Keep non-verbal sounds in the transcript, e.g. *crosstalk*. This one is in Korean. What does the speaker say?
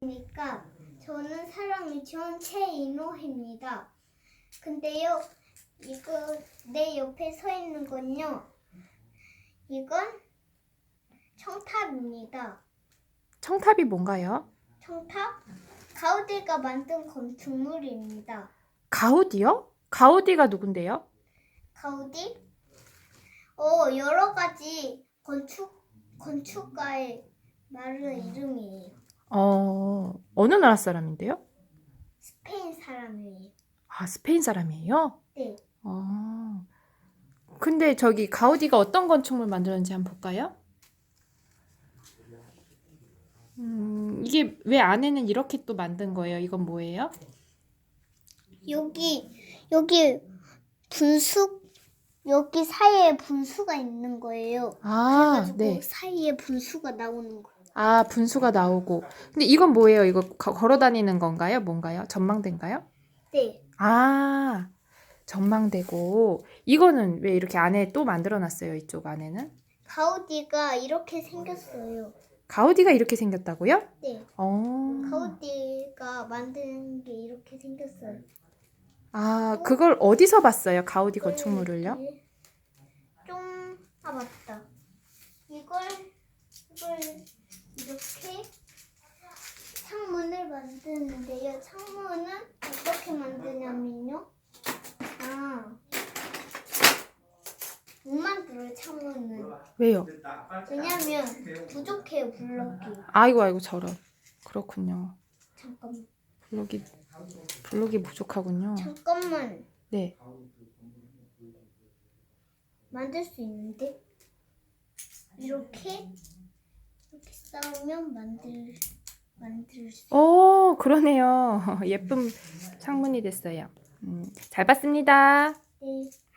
그러니까 저는 사람 유치원 최인호입니다. 근데요, 이거 내 옆에 서 있는 건요. 이건 청탑입니다. 청탑이 뭔가요? 청탑? 가우디가 만든 건축물입니다. 가우디요? 가우디가 누군데요? 가우디? 어, 여러 가지 건축 건축가의 말하는 이름이에요. 어, 어느 나라 사람인데요? 스페인 사람이에요. 아, 스페인 사람이에요? 네. 어. 근데 저기 가우디가 어떤 건축물 만들었는지 한번 볼까요? 음, 이게 왜 안에는 이렇게 또 만든 거예요? 이건 뭐예요? 여기 여기 분수 여기 사이에 분수가 있는 거예요. 아, 그래가지고 네. 사이에 분수가 나오는 거예요. 아, 분수가 나오고. 근데 이건 뭐예요? 이거 거- 걸어 다니는 건가요? 뭔가요? 전망대인가요? 네. 아, 전망대고. 이거는 왜 이렇게 안에 또 만들어 놨어요? 이쪽 안에는? 가우디가 이렇게 생겼어요. 가우디가 이렇게 생겼다고요? 네. 어. 가우디가 만든 게 이렇게 생겼어요. 아, 그걸 어디서 봤어요? 가우디 건축물을요? 네. 좀, 아, 맞다. 이걸, 이걸 이렇게 창문을 만드는데요. 창문은 어떻게 만드냐면요. 아, 못 만들어요, 창문은. 왜요? 왜냐면 부족해요, 블럭이. 아이고 아이고 저런. 그렇군요. 잠깐만. 블록이 블록이 부족하군요. 잠깐만. 네. 만들 수 있는데 이렇게 이렇게 싸우면 만들 만들 수 오, 그러네요. *laughs* 예쁜 창문이 됐어요. 음, 잘 봤습니다. 있대.